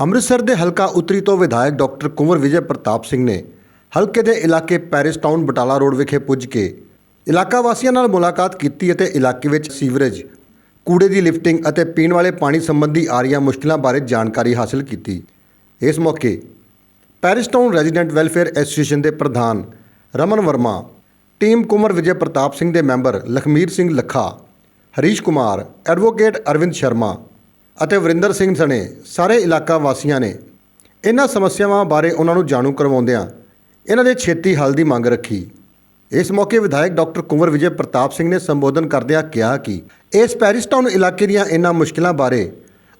ਅੰਮ੍ਰਿਤਸਰ ਦੇ ਹਲਕਾ ਉੱਤਰੀ ਤੋਂ ਵਿਧਾਇਕ ਡਾਕਟਰ ਕੁੰਵਰ ਵਿਜੇ ਪ੍ਰਤਾਪ ਸਿੰਘ ਨੇ ਹਲਕੇ ਦੇ ਇਲਾਕੇ ਪੈਰਿਸ ਟਾਊਨ ਬਟਾਲਾ ਰੋਡ ਵਿਖੇ ਪੁੱਜ ਕੇ ਇਲਾਕਾ ਵਾਸੀਆਂ ਨਾਲ ਮੁਲਾਕਾਤ ਕੀਤੀ ਅਤੇ ਇਲਾਕੇ ਵਿੱਚ ਸੀਵਰੇਜ, ਕੂੜੇ ਦੀ ਲਿਫਟਿੰਗ ਅਤੇ ਪੀਣ ਵਾਲੇ ਪਾਣੀ ਸੰਬੰਧੀ ਆ ਰਹੀਆਂ ਮੁਸ਼ਕਲਾਂ ਬਾਰੇ ਜਾਣਕਾਰੀ ਹਾਸਲ ਕੀਤੀ। ਇਸ ਮੌਕੇ Paris town resident welfare association ਦੇ ਪ੍ਰਧਾਨ ਰਮਨ ਵਰਮਾ, ਟੀਮ ਕੁੰਵਰ ਵਿਜੇ ਪ੍ਰਤਾਪ ਸਿੰਘ ਦੇ ਮੈਂਬਰ ਲਖਮੀਰ ਸਿੰਘ ਲੱਖਾ, ਹਰੀਸ਼ ਕੁਮਾਰ, ਐਡਵੋਕੇਟ ਅਰਵਿੰਦ ਸ਼ਰਮਾ ਅਤੇ ਵਰਿੰਦਰ ਸਿੰਘ ਸਣੇ ਸਾਰੇ ਇਲਾਕਾ ਵਾਸੀਆਂ ਨੇ ਇਹਨਾਂ ਸਮੱਸਿਆਵਾਂ ਬਾਰੇ ਉਹਨਾਂ ਨੂੰ ਜਾਣੂ ਕਰਵਾਉਂਦਿਆਂ ਇਹਨਾਂ ਦੇ ਛੇਤੀ ਹੱਲ ਦੀ ਮੰਗ ਰੱਖੀ। ਇਸ ਮੌਕੇ ਵਿਧਾਇਕ ਡਾਕਟਰ ਕੁੰਵਰ ਵਿਜੇ ਪ੍ਰਤਾਪ ਸਿੰਘ ਨੇ ਸੰਬੋਧਨ ਕਰਦਿਆਂ ਕਿਹਾ ਕਿ ਇਸ ਪੈਰਿਸ ਟਾਊਨ ਇਲਾਕੇ ਦੀਆਂ ਇਹਨਾਂ ਮੁਸ਼ਕਲਾਂ ਬਾਰੇ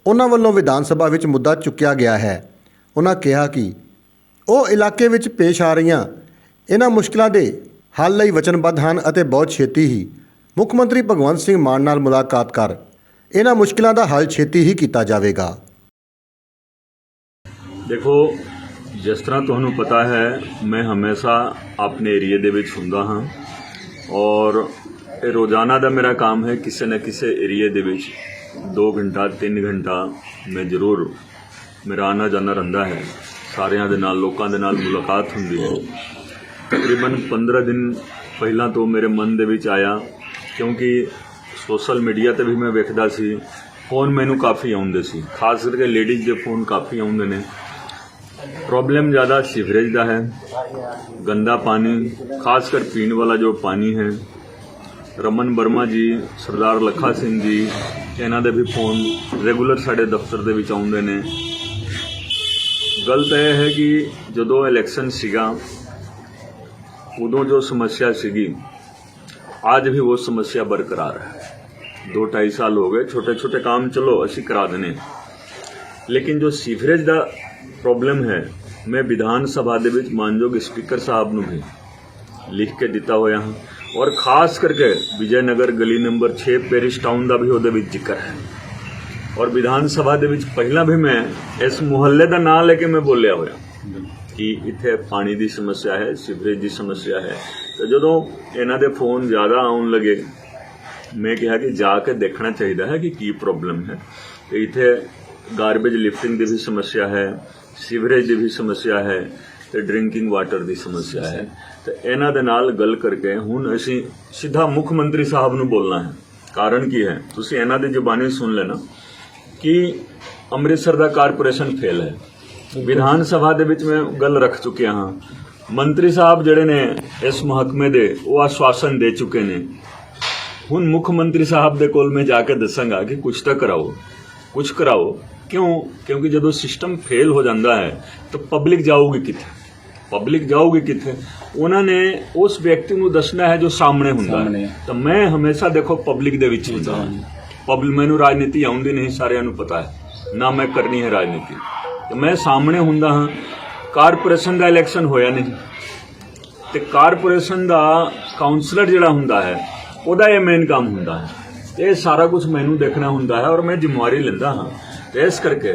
ਉਹਨਾਂ ਵੱਲੋਂ ਵਿਧਾਨ ਸਭਾ ਵਿੱਚ ਮੁੱਦਾ ਚੁੱਕਿਆ ਗਿਆ ਹੈ। ਉਹਨਾਂ ਕਿਹਾ ਕਿ ਉਹ ਇਲਾਕੇ ਵਿੱਚ ਪੇਸ਼ ਆ ਰਹੀਆਂ ਇਹਨਾਂ ਮੁਸ਼ਕਲਾਂ ਦੇ ਹੱਲ ਲਈ ਵਚਨਬੱਧ ਹਨ ਅਤੇ ਬਹੁਤ ਛੇਤੀ ਹੀ ਮੁੱਖ ਮੰਤਰੀ ਭਗਵੰਤ ਸਿੰਘ ਮਾਨ ਨਾਲ ਮੁਲਾਕਾਤ ਕਰ ਇਹਨਾਂ ਮੁਸ਼ਕਲਾਂ ਦਾ ਹੱਲ ਛੇਤੀ ਹੀ ਕੀਤਾ ਜਾਵੇਗਾ। ਦੇਖੋ, ਜਿਸ ਤਰ੍ਹਾਂ ਤੁਹਾਨੂੰ ਪਤਾ ਹੈ, ਮੈਂ ਹਮੇਸ਼ਾ ਆਪਣੇ ਏਰੀਏ ਦੇ ਵਿੱਚ ਹੁੰਦਾ ਹਾਂ ਔਰ ਇਹ ਰੋਜ਼ਾਨਾ ਦਾ ਮੇਰਾ ਕੰਮ ਹੈ ਕਿਸੇ ਨਾ ਕਿਸੇ ਏਰੀਏ ਦੇ ਵਿੱਚ 2 ਘੰਟਾ 3 ਘੰਟਾ ਮੈਂ ਜ਼ਰੂਰ ਮੇਰਾ ਆਣਾ ਜਾਣਾ ਰਹਿੰਦਾ ਹੈ। ਸਾਰਿਆਂ ਦੇ ਨਾਲ, ਲੋਕਾਂ ਦੇ ਨਾਲ ਮੁਲਾਕਾਤ ਹੁੰਦੀ ਹੈ। ਤਕਰੀਬਨ 15 ਦਿਨ ਪਹਿਲਾਂ ਤੋਂ ਮੇਰੇ ਮਨ ਦੇ ਵਿੱਚ ਆਇਆ ਕਿਉਂਕਿ ਸੋਸ਼ਲ ਮੀਡੀਆ ਤੇ ਵੀ ਮੈਂ ਵੇਖਦਾ ਸੀ। ਫੋਨ ਮੈਨੂੰ ਕਾਫੀ ਆਉਂਦੇ ਸੀ। ਖਾਸ ਕਰਕੇ ਲੇਡੀਜ਼ ਦੇ ਫੋਨ ਕਾਫੀ ਆਉਂਦੇ ਨੇ। ਪ੍ਰੋਬਲਮ ਜ਼ਿਆਦਾ ਸੀਵਰੇਜ ਦਾ ਹੈ। ਗੰਦਾ ਪਾਣੀ, ਖਾਸ ਕਰ ਪੀਣ ਵਾਲਾ ਜੋ ਪਾਣੀ ਹੈ। ਰਮਨ ਵਰਮਾ ਜੀ, ਸਰਦਾਰ ਲੱਖਾ ਸਿੰਘ ਜੀ, ਇਹਨਾਂ ਦੇ ਵੀ ਫੋਨ ਰੈਗੂਲਰ ਸਾਡੇ ਦਫ਼ਤਰ ਦੇ ਵਿੱਚ ਆਉਂਦੇ ਨੇ। ਗੱਲ ਤਾਂ ਇਹ ਹੈ ਕਿ ਜਦੋਂ ਇਲੈਕਸ਼ਨ ਸੀਗਾ, ਉਦੋਂ ਜੋ ਸਮੱਸਿਆ ਸੀਗੀ, ਅੱਜ ਵੀ ਉਹ ਸਮੱਸਿਆ ਬਰਕਰਾਰ ਹੈ। ਦੋ ਢਾਈ ਸਾਲ ਹੋ ਗਏ, ਛੋਟੇ ਛੋਟੇ ਕੰਮ ਚਲੋ, ਅਸੀਂ ਕਰਾ ਦਨੇ ਲੇਕਿਨ ਜੋ ਸੀਵਰੇਜ ਦਾ ਪ੍ਰੋਬਲਮ ਹੈ, ਮੈਂ ਵਿਧਾਨ ਸਭਾ ਦੇ ਵਿੱਚ ਮਾਨਯੋਗ ਸਪੀਕਰ ਸਾਹਿਬ ਨੂੰ ਵੀ ਲਿਖ ਕੇ ਦਿੱਤਾ ਹੋਇਆ ਹਾਂ। ਔਰ ਖਾਸ ਕਰਕੇ ਵਿਜੇ ਨਗਰ ਗਲੀ ਨੰਬਰ 6 ਪੈਰਿਸ ਟਾਊਨ ਦਾ ਵੀ ਉਹਦੇ ਵਿੱਚ ਜ਼ਿਕਰ ਹੈ। ਔਰ ਵਿਧਾਨ ਸਭਾ ਦੇ ਵਿੱਚ ਪਹਿਲਾਂ ਵੀ ਮੈਂ ਇਸ ਮੁਹੱਲੇ ਦਾ ਨਾਮ ਲੈ ਕੇ ਮੈਂ ਬੋਲਿਆ ਹੋਇਆ। ਕਿ ਇੱਥੇ ਪਾਣੀ ਦੀ ਸਮੱਸਿਆ ਹੈ, ਸੀਵਰੇਜ ਦੀ ਸਮੱਸਿਆ ਹੈ। ਤੇ ਜਦੋਂ ਇਹਨਾਂ ਦੇ ਫੋਨ ਜ਼ਿਆਦਾ ਆਉਣ ਲੱਗੇ ਮੈਂ ਕਿਹਾ ਕਿ ਜਾ ਕੇ ਦੇਖਣਾ ਚਾਹੀਦਾ ਹੈ ਕਿ ਕੀ ਪ੍ਰੋਬਲਮ ਹੈ। ਤੇ ਇੱਥੇ ਗਾਰਬੇਜ ਲਿਫਟਿੰਗ ਦੀ ਵੀ ਸਮੱਸਿਆ ਹੈ ਸੀਵਰੇਜ ਦੀ ਵੀ ਸਮੱਸਿਆ ਹੈ ਤੇ ਡਰਿੰਕਿੰਗ ਵਾਟਰ ਦੀ ਸਮੱਸਿਆ ਹੈ। ਤੇ ਇਹਨਾਂ ਦੇ ਨਾਲ ਗੱਲ ਕਰਕੇ ਹੁਣ ਅਸੀਂ ਸਿੱਧਾ ਮੁੱਖ ਮੰਤਰੀ ਸਾਹਿਬ ਨੂੰ ਬੋਲਣਾ ਹੈ। ਕਾਰਨ ਕੀ ਹੈ? ਤੁਸੀਂ ਇਹਨਾਂ ਦੀ ਜ਼ੁਬਾਨੀ ਸੁਣ ਲੈਣਾ ਕਿ ਅੰਮ੍ਰਿਤਸਰ ਦਾ ਕਾਰਪੋਰੇਸ਼ਨ ਫੇਲ ਹੈ। ਵਿਧਾਨ ਸਭਾ ਦੇ ਵਿੱਚ ਮੈਂ ਗੱਲ ਰੱਖ ਚੁੱਕਿਆ ਹਾਂ। ਮੰਤਰੀ ਸਾਹਿਬ ਜਿਹੜੇ ਨੇ ਇਸ ਮਹਕਮੇ ਦੇ, ਉਹ ਆਸ਼ਵਾਸਨ ਦੇ ਚੁੱਕੇ ਨੇ। ਹੁਣ ਮੁੱਖ ਮੰਤਰੀ ਸਾਹਿਬ ਦੇ ਕੋਲ ਮੈਂ ਜਾ ਕੇ ਦੱਸਾਂਗਾ ਕਿ ਕੁਝ ਤਾਂ ਕਰਾਓ ਕੁਝ ਕਰਾਓ। ਕਿਉਂ? ਕਿਉਂਕਿ ਜਦੋਂ ਸਿਸਟਮ ਫੇਲ ਹੋ ਜਾਂਦਾ ਹੈ ਤਾਂ ਪਬਲਿਕ ਜਾਊਗੀ ਕਿੱਥੇ? ਪਬਲਿਕ ਜਾਊਗੀ ਕਿੱਥੇ? ਉਹਨਾਂ ਨੇ ਉਸ ਵਿਅਕਤੀ ਨੂੰ ਦੱਸਣਾ ਹੈ ਜੋ ਸਾਹਮਣੇ ਹੁੰਦਾ ਹੈ। ਤਾਂ ਮੈਂ ਹਮੇਸ਼ਾ ਦੇਖੋ ਪਬਲਿਕ ਦੇ ਵਿੱਚ ਹੁੰਦਾ ਹਾਂ। ਪਬਲਿਕ ਮੈਨੂੰ ਰਾਜਨੀਤੀ ਆਉਂਦੀ ਨਹੀਂ ਸਾਰਿਆਂ ਨੂੰ ਪਤਾ ਹੈ। ਨਾ ਮੈਂ ਕਰਨੀ ਹੈ ਰਾਜਨੀਤੀ। ਤੇ ਮੈਂ ਸਾਹਮਣੇ ਹੁੰਦਾ ਹਾਂ। ਕਾਰਪੋਰੇਸ਼ਨ ਦਾ ਇਲੈਕਸ਼ਨ ਹੋਇਆ ਨਹੀਂ। ਤੇ ਕਾਰਪੋਰੇਸ਼ਨ ਦਾ ਕਾਉਂਸਲਰ ਜਿਹੜਾ ਹੁੰਦਾ ਹੈ ਉਹਦਾ ਇਹ ਮੇਨ ਕੰਮ ਹੁੰਦਾ ਹੈ। ਤੇ ਇਹ ਸਾਰਾ ਕੁਝ ਮੈਨੂੰ ਦੇਖਣਾ ਹੁੰਦਾ ਹੈ ਔਰ ਮੈਂ ਜ਼ਿੰਮੇਵਾਰੀ ਲੈਂਦਾ ਹਾਂ। ਤੇ ਇਸ ਕਰਕੇ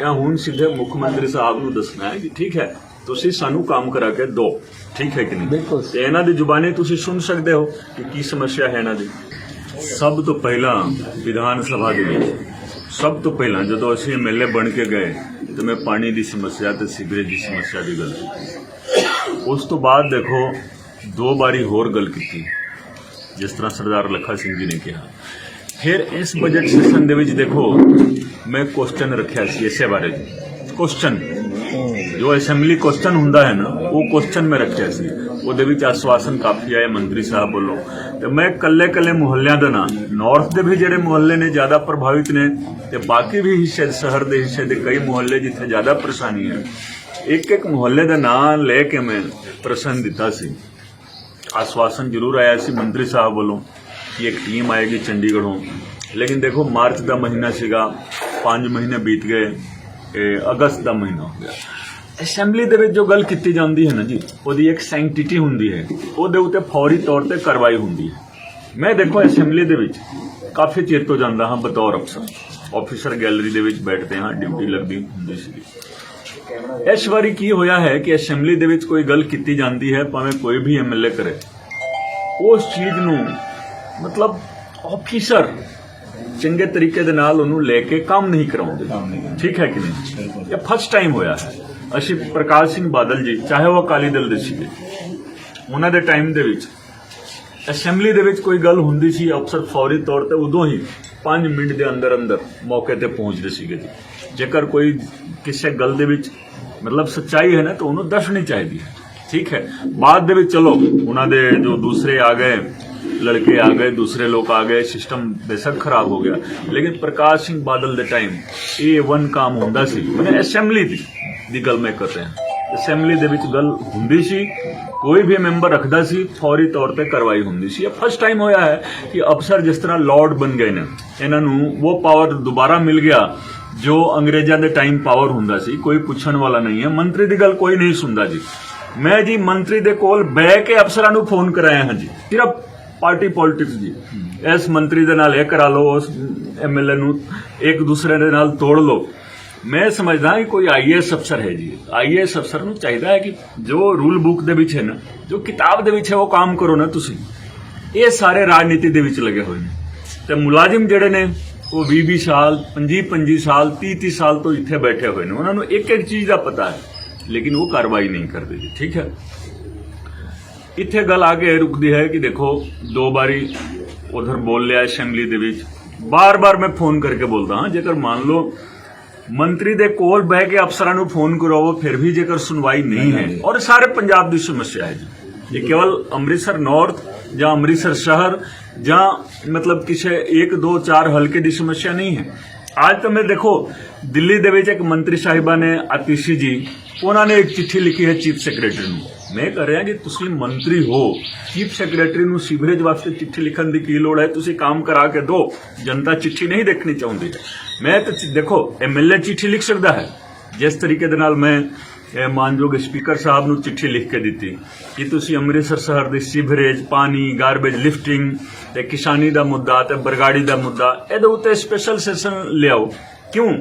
ਇਹ ਹੁਣ ਸਿੱਧੇ ਮੁੱਖ ਮੰਤਰੀ ਸਾਹਿਬ ਨੂੰ ਦੱਸਣਾ ਹੈ ਕਿ ਠੀਕ ਹੈ ਤੁਸੀਂ ਸਾਨੂੰ ਕੰਮ ਕਰਾ ਕੇ ਦਿਓ। ਠੀਕ ਹੈ ਕਿ ਨਹੀਂ? ਬਿਲਕੁਲ। ਤੇ ਇਹਨਾਂ ਦੀ ਜ਼ੁਬਾਨੀ ਤੁਸੀਂ ਸੁਣ ਸਕਦੇ ਹੋ ਕਿ ਕੀ ਸਮੱਸਿਆ ਹੈ ਇਹਨਾਂ ਦੀ। ਸਭ ਤੋਂ ਪਹਿਲਾਂ ਵਿਧਾਨ ਸਭਾ ਦੇ ਵਿੱਚ ਸਭ ਤੋਂ ਪਹਿਲਾਂ ਜਦੋਂ ਅਸੀਂ ਐਮਐਲਏ ਬਣ ਕੇ ਗਏ ਤੇ ਮੈਂ ਪਾਣੀ ਦੀ ਸਮੱਸਿਆ ਤੇ ਸੀਵਰੇਜ ਦੀ ਸਮੱਸਿਆ ਦੀ ਗੱਲ ਕੀਤੀ। ਉਸ ਤੋਂ ਬਾਅਦ ਦੇਖੋ ਦੋ ਵਾਰੀ ਹੋਰ ਗੱਲ ਕੀਤੀ। ਜਿਸ ਤਰ੍ਹਾਂ ਸਰਦਾਰ ਲੱਖਾ ਸਿੰਘ ਜੀ ਨੇ ਕਿਹਾ। ਫਿਰ ਇਸ ਬਜਟ ਸੈਸ਼ਨ ਦੇ ਵਿੱਚ ਦੇਖੋ, ਮੈਂ ਕੁਐਸਚਨ ਰੱਖਿਆ ਸੀ ਇਸੇ ਬਾਰੇ। ਕੁਐਸਚਨ ਜੋ ਅਸੈਂਬਲੀ ਕੁਐਸਚਨ ਹੁੰਦਾ ਹੈ ਨਾ, ਉਹ ਕੁਐਸਚਨ ਮੈਂ ਰੱਖਿਆ ਸੀ। ਉਹਦੇ ਵਿੱਚ ਆਸ਼ਵਾਸਨ ਕਾਫੀ ਆਏ ਮੰਤਰੀ ਸਾਹਿਬ ਵੱਲੋਂ। ਤੇ ਮੈਂ ਕੱਲੇ ਕੱਲੇ ਮੁਹੱਲਿਆਂ ਦਾ ਨਾਂ ਨਾਰਥ ਦੇ ਵੀ ਜਿਹੜੇ ਮੁਹੱਲੇ ਨੇ ਜ਼ਿਆਦਾ ਪ੍ਰਭਾਵਿਤ ਨੇ, ਤੇ ਬਾਕੀ ਵੀ ਹਿੱਸੇ, ਸ਼ਹਿਰ ਦੇ ਹਿੱਸੇ ਦੇ ਕਈ ਮੁਹੱਲੇ ਜਿੱਥੇ ਜ਼ਿਆਦਾ ਪਰੇਸ਼ਾਨੀ ਹੈ ਇੱਕ ਇੱਕ ਮੁਹੱਲੇ ਦਾ ਨਾਂ ਲੈ ਕੇ ਮੈਂ ਪ੍ਰਸ਼ਨ ਦਿੱਤਾ ਸੀ। ਆਸ਼ਵਾਸਨ ਜ਼ਰੂਰ ਆਇਆ ਸੀ ਮੰਤਰੀ ਸਾਹਿਬ ਵੱਲੋਂ ਕਿ ਇੱਕ ਟੀਮ ਆਏਗੀ ਚੰਡੀਗੜ੍ਹੋਂ ਲੇਕਿਨ ਦੇਖੋ ਮਾਰਚ ਦਾ ਮਹੀਨਾ ਸੀਗਾ 5 ਮਹੀਨੇ ਬੀਤ ਗਏ ਇਹ ਅਗਸਤ ਦਾ ਮਹੀਨਾ ਹੋ ਗਿਆ ਅਸੈਂਬਲੀ ਦੇ ਵਿੱਚ ਜੋ ਗੱਲ ਕੀਤੀ ਜਾਂਦੀ ਹੈ ਨਾ ਜੀ ਉਹਦੀ ਇੱਕ ਸੈਂਕਟੀਟੀ ਹੁੰਦੀ ਹੈ ਉਹਦੇ ਉੱਤੇ ਫੌਰੀ ਤੌਰ ਤੇ ਕਾਰਵਾਈ ਹੁੰਦੀ ਹੈ ਮੈਂ ਦੇਖੋ ਅਸੈਂਬਲੀ ਦੇ ਵਿੱਚ ਕਾਫੀ ਚਿਰ ਤੋਂ ਜਾਂਦਾ ਹਾਂ ਬਤੌਰ ਅਫਸਰ ਆਫੀਸਰ ਗੈਲਰੀ ਦੇ ਵਿੱਚ ਬੈਠਦੇ ਹਾਂ ਡਿਊਟੀ ਲੱਗਦੀ ਹੁੰਦੀ ਸੀ ਇਸ ਵਾਰੀ ਕੀ ਹੋਇਆ ਹੈ ਕਿ ਅਸੈਂਬਲੀ ਦੇ ਵਿੱਚ ਕੋਈ ਗੱਲ ਕੀਤੀ ਜਾਂਦੀ ਹੈ ਭਾਵੇਂ ਕੋਈ ਵੀ ਐਮਐਲਏ ਕਰੇ। ਉਸ ਚੀਜ਼ ਨੂੰ ਮਤਲਬ ਆਫੀਸਰ ਚੰਗੇ ਤਰੀਕੇ ਦੇ ਨਾਲ ਉਹਨੂੰ ਲੈ ਕੇ ਕੰਮ ਨਹੀਂ ਕਰਾਉਂਦੇ। ਠੀਕ ਹੈ ਕਿ ਨਹੀਂ? ਇਹ ਫਸਟ ਟਾਈਮ ਹੋਇਆ ਹੈ। ਅਸੀਂ ਪ੍ਰਕਾਸ਼ ਸਿੰਘ ਬਾਦਲ ਜੀ ਚਾਹੇ ਉਹ ਅਕਾਲੀ ਦਲ ਦੇ ਸੀਗੇ ਉਹਨਾਂ ਦੇ ਟਾਈਮ ਦੇ ਵਿੱਚ ਅਸੈਂਬਲੀ ਦੇ ਵਿੱਚ ਕੋਈ ਗੱਲ ਹੁੰਦੀ ਸੀ ਅਫਸਰ ਫੌਰੀ ਤੌਰ ਤੇ ਉਦੋਂ ਹੀ 5 ਮਿੰਟ ਦੇ ਅੰਦਰ ਅੰਦਰ ਮੌਕੇ ਤੇ ਪਹੁੰਚਦੇ ਸੀਗੇ ਜੀ। ਜੇਕਰ ਕੋਈ ਕਿਸੇ ਗੱਲ ਦੇ ਵਿੱਚ ਮਤਲਬ ਸੱਚਾਈ ਹੈ ਨਾ, ਤਾਂ ਉਹਨੂੰ ਦੱਸਣੀ ਚਾਹੀਦੀ ਹੈ। ਠੀਕ ਹੈ? ਬਾਅਦ ਦੇ ਵਿੱਚ ਚਲੋ, ਉਹਨਾਂ ਦੇ ਜੋ ਦੂਸਰੇ ਆ ਗਏ, ਲੜਕੇ ਆ ਗਏ, ਦੂਸਰੇ ਲੋਕ ਆ ਗਏ ਸਿਸਟਮ ਬੇਸ਼ੱਕ ਖਰਾਬ ਹੋ ਗਿਆ। ਲੇਕਿਨ ਪ੍ਰਕਾਸ਼ ਸਿੰਘ ਬਾਦਲ ਦੇ ਟਾਈਮ ਇਹ ਵਨ ਕੰਮ ਹੁੰਦਾ ਸੀ ਮਨੇ ਅਸੈਂਬਲੀ ਦੀ ਦੀ ਗੱਲ ਮੈਂ ਕਰ ਰਿਹਾ। ਅਸੈਂਬਲੀ ਦੇ ਵਿੱਚ ਗੱਲ ਹੁੰਦੀ ਸੀ, ਕੋਈ ਵੀ ਮੈਂਬਰ ਰੱਖਦਾ ਸੀ, ਫੌਰੀ ਤੌਰ ਤੇ ਕਾਰਵਾਈ ਹੁੰਦੀ ਸੀ। ਇਹ ਫਸਟ ਟਾਈਮ ਹੋਇਆ ਹੈ ਕਿ ਅਫਸਰ ਜਿਸ ਤਰ੍ਹਾਂ ਲਾਰਡ ਬਣ ਗਏ ਨੇ, ਇਹਨਾਂ ਨੂੰ ਉਹ ਪਾਵਰ ਦੁਬਾਰਾ ਮਿਲ ਗਿਆ। ਜੋ ਅੰਗਰੇਜ਼ਾਂ ਦੇ ਟਾਈਮ ਪਾਵਰ ਹੁੰਦਾ ਸੀ, ਕੋਈ ਪੁੱਛਣ ਵਾਲਾ ਨਹੀਂ ਹੈ। ਮੰਤਰੀ ਦੀ ਗੱਲ ਕੋਈ ਨਹੀਂ ਸੁਣਦਾ ਜੀ। ਮੈਂ ਜੀ ਮੰਤਰੀ ਦੇ ਕੋਲ ਬਹਿ ਕੇ ਅਫਸਰਾਂ ਨੂੰ ਫੋਨ ਕਰਾਇਆ ਹਾਂ ਜੀ। ਸਿਰਫ ਪਾਰਟੀ ਪੋਲਿਟਿਕਸ ਜੀ। ਇਸ ਮੰਤਰੀ ਦੇ ਨਾਲ ਇਹ ਕਰਾ ਲਓ, ਉਸ ਐਮਐਲਏ ਨੂੰ ਇੱਕ ਦੂਸਰੇ ਦੇ ਨਾਲ ਤੋੜ ਲਓ। ਮੈਂ ਸਮਝਦਾ ਕਿ ਕੋਈ ਆਈਏਐਸ ਅਫਸਰ ਹੈ ਜੀ। ਆਈਏਐਸ ਅਫਸਰ ਨੂੰ ਚਾਹੀਦਾ ਹੈ ਕਿ ਜੋ ਰੂਲ ਬੁੱਕ ਦੇ ਵਿੱਚ ਹੈ ਨਾ, ਜੋ ਕਿਤਾਬ ਦੇ ਵਿੱਚ ਹੈ, ਉਹ ਕੰਮ ਕਰੋ ਨਾ ਤੁਸੀਂ। ਇਹ ਸਾਰੇ ਰਾਜਨੀਤੀ ਦੇ ਵਿੱਚ ਲੱਗੇ ਹੋਏ ਨੇ। ਤੇ ਮੁਲਾਜ਼ਮ ਜਿਹੜੇ ਨੇ ਉਹ 20 20 ਸਾਲ 25 25 ਸਾਲ 30 30 ਸਾਲ ਤੋਂ ਇੱਥੇ ਬੈਠੇ ਹੋਏ ਨੇ। ਉਹਨਾਂ ਨੂੰ ਇੱਕ ਇੱਕ ਚੀਜ਼ ਦਾ ਪਤਾ ਹੈ ਲੇਕਿਨ ਉਹ ਕਾਰਵਾਈ ਨਹੀਂ ਕਰਦੇ ਜੀ ਠੀਕ ਹੈ? ਇੱਥੇ ਗੱਲ ਆ ਕੇ ਰੁਕਦੀ ਹੈ ਕਿ ਦੇਖੋ ਦੋ ਵਾਰੀ ਉਧਰ ਬੋਲ ਲਿਆ ਅਸੈਂਬਲੀ ਦੇ ਵਿੱਚ। ਬਾਰ-ਬਾਰ ਮੈਂ ਫੋਨ ਕਰਕੇ ਬੋਲਦਾ ਹਾਂ ਜੇਕਰ ਮੰਨ ਲਓ ਮੰਤਰੀ ਦੇ ਕੋਲ ਬਹਿ ਕੇ ਅਫਸਰਾਂ ਨੂੰ ਫੋਨ ਕਰਾਓ ਫਿਰ ਵੀ ਜੇਕਰ ਸੁਣਵਾਈ ਨਹੀਂ ਹੈ। ਔਰ ਸਾਰੇ ਪੰਜਾਬ ਦੀ ਸਮੱਸਿਆ ਹੈ ਜੀ। ਇਹ ਕੇਵਲ ਅੰਮ੍ਰਿਤਸਰ ਨਾਰਥ ਜਾਂ ਅੰਮ੍ਰਿਤਸਰ ਸ਼ਹਿਰ ਜਾਂ ਮਤਲਬ ਕਿਸੇ 1 2 4 ਹਲਕੇ ਦੀ ਸਮੱਸਿਆ ਨਹੀਂ ਹੈ। ਅੱਜ ਤਾਂ ਮੈਂ ਦੇਖੋ, ਦਿੱਲੀ ਦੇ ਵਿੱਚ ਇੱਕ ਮੰਤਰੀ ਸਾਹਿਬਾ ਨੇ ਆਤੀਸ਼ੀ ਜੀ, ਉਹਨਾਂ ਨੇ ਇੱਕ ਚਿੱਠੀ ਲਿਖੀ ਹੈ ਚੀਫ ਸੈਕਟਰੀ ਨੂੰ। ਮੈਂ ਕਰ ਰਿਹਾ ਕਿ ਤੁਸੀਂ ਮੰਤਰੀ ਹੋ, ਚੀਫ ਸੈਕਟਰੀ ਨੂੰ ਸੀਵਰੇਜ ਵਾਸਤੇ ਚਿੱਠੀ ਲਿਖਣ ਦੀ ਕੀ ਲੋੜ ਹੈ? ਤੁਸੀਂ ਕੰਮ ਕਰਾ ਕੇ ਦਿਓ, ਜਨਤਾ ਚਿੱਠੀ ਨਹੀਂ ਦੇਖਣੀ ਚਾਹੁੰਦੀ। ਮੈਂ ਤਾਂ ਚਿ- ਦੇਖੋ ਐਮਐਲਏ ਚਿੱਠੀ ਲਿਖ ਸਕਦਾ ਹੈ। ਜਿਸ ਤਰੀਕੇ ਦੇ ਨਾਲ ਮੈਂ ਇਹ ਮਾਨਯੋਗ ਸਪੀਕਰ ਸਾਹਿਬ ਨੂੰ ਚਿੱਠੀ ਲਿਖ ਕੇ ਦਿੱਤੀ ਕਿ ਤੁਸੀਂ ਅੰਮ੍ਰਿਤਸਰ ਸ਼ਹਿਰ ਦੇ ਸੀਵਰੇਜ, ਪਾਣੀ ਗਾਰਬੇਜ ਲਿਫਟਿੰਗ ਤੇ ਕਿਸਾਨੀ ਦਾ ਮੁੱਦਾ ਤੇ ਬਰਗਾੜੀ ਦਾ ਮੁੱਦਾ, ਇਹਦੇ ਉੱਤੇ ਸਪੈਸ਼ਲ ਸੈਸ਼ਨ ਲਿਆਓ। ਕਿਉਂ?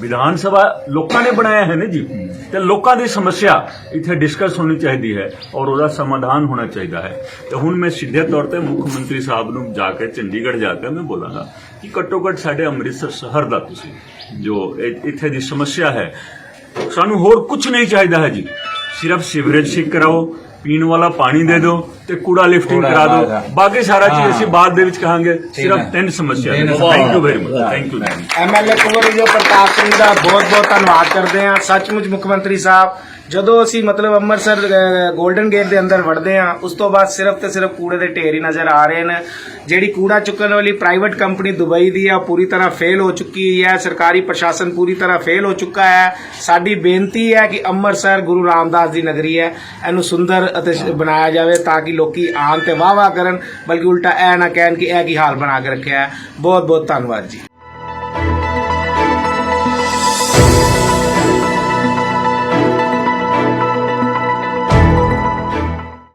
ਵਿਧਾਨ ਸਭਾ ਲੋਕਾਂ ਨੇ ਬਣਾਇਆ ਹੈ ਨਾ ਜੀ? ਤੇ ਲੋਕਾਂ ਦੀ ਸਮੱਸਿਆ ਇੱਥੇ ਡਿਸਕਸ ਹੋਣੀ ਚਾਹੀਦੀ ਹੈ ਔਰ ਉਹਦਾ ਸਮਾਧਾਨ ਹੋਣਾ ਚਾਹੀਦਾ ਹੈ। ਤੇ ਹੁਣ ਮੈਂ ਸਿੱਧੇ ਤੌਰ ਤੇ ਮੁੱਖ ਮੰਤਰੀ ਸਾਹਿਬ ਨੂੰ ਜਾ ਕੇ, ਚੰਡੀਗੜ੍ਹ ਜਾ ਕੇ ਮੈਂ ਬੋਲਾਂਗਾ ਕਿ ਘੱਟੋ ਘੱਟ ਸਾਡੇ ਅੰਮ੍ਰਿਤਸਰ ਸ਼ਹਿਰ ਦਾ ਤੁਸੀਂ ਜੋ ਇੱਥੇ ਦੀ ਸਮੱਸਿਆ ਹੈ ਸਾਨੂੰ ਹੋਰ ਕੁਝ ਨਹੀਂ ਚਾਹੀਦਾ ਹੈ ਜੀ। ਸਿਰਫ ਸੀਵਰੇਜ ਠੀਕ ਕਰਾਓ ਪੀਣ ਵਾਲਾ ਪਾਣੀ ਦੇ ਦਿਓ ਤੇ ਕੂੜਾ ਲਿਫਟਿੰਗ ਕਰਾ ਦਿਓ। ਬਾਕੀ ਸਾਰਾ ਚੀਜ਼ ਅਸੀਂ ਬਾਅਦ ਦੇ ਵਿੱਚ ਕਹਾਂਗੇ। ਸਿਰਫ ਤਿੰਨ ਸਮੱਸਿਆ thank you very much thank you MLA Vijay Pratap Singh ਦਾ ਬਹੁਤ-ਬਹੁਤ ਧੰਨਵਾਦ ਕਰਦੇ ਹਾਂ। ਸੱਚਮੁੱਚ ਮੁੱਖ ਮੰਤਰੀ ਸਾਹਿਬ ਜਦੋਂ ਅਸੀਂ ਮਤਲਬ ਅੰਮ੍ਰਿਤਸਰ 골ਡਨ ਗੇਟ ਦੇ ਅੰਦਰ ਵੜਦੇ ਹਾਂ, ਉਸ ਤੋਂ ਬਾਅਦ ਸਿਰਫ ਤੇ ਸਿਰਫ ਕੂੜੇ ਦੇ ਢੇਰ ਹੀ ਨਜ਼ਰ ਆ ਰਹੇ ਨੇ। ਜਿਹੜੀ ਕੂੜਾ ਚੁੱਕਣ ਵਾਲੀ ਪ੍ਰਾਈਵੇਟ ਕੰਪਨੀ ਦੁਬਈ ਦੀ ਆ, ਉਹ ਪੂਰੀ ਤਰ੍ਹਾਂ ਫੇਲ ਹੋ ਚੁੱਕੀ ਹੈ। ਸਰਕਾਰੀ ਪ੍ਰਸ਼ਾਸਨ ਪੂਰੀ ਤਰ੍ਹਾਂ ਫੇਲ ਹੋ ਚੁੱਕਾ ਹੈ। ਸਾਡੀ ਬੇਨਤੀ ਹੈ ਕਿ ਅੰਮ੍ਰਿਤਸਰ ਗੁਰੂ ਰਾਮਦਾਸ ਦੀ ਨਗਰੀ ਹੈ। ਇਹਨੂੰ ਸੁੰਦਰ ਅਤੇ ਬਣਾਇਆ ਜਾਵੇ ਤਾਂ ਕਿ ਲੋਕੀ ਆਉਣ ਤੇ ਵਾਹ ਵਾਹ ਕਰਨ। ਬਲਕਿ ਉਲਟਾ ਇਹ ਨਾ ਕਹਿਣ ਕਿ ਇਹ ਕੀ ਹਾਲ ਬਣਾ ਕੇ ਰੱਖਿਆ ਹੈ। ਬਹੁਤ ਬਹੁਤ ਧੰਨਵਾਦ ਜੀ।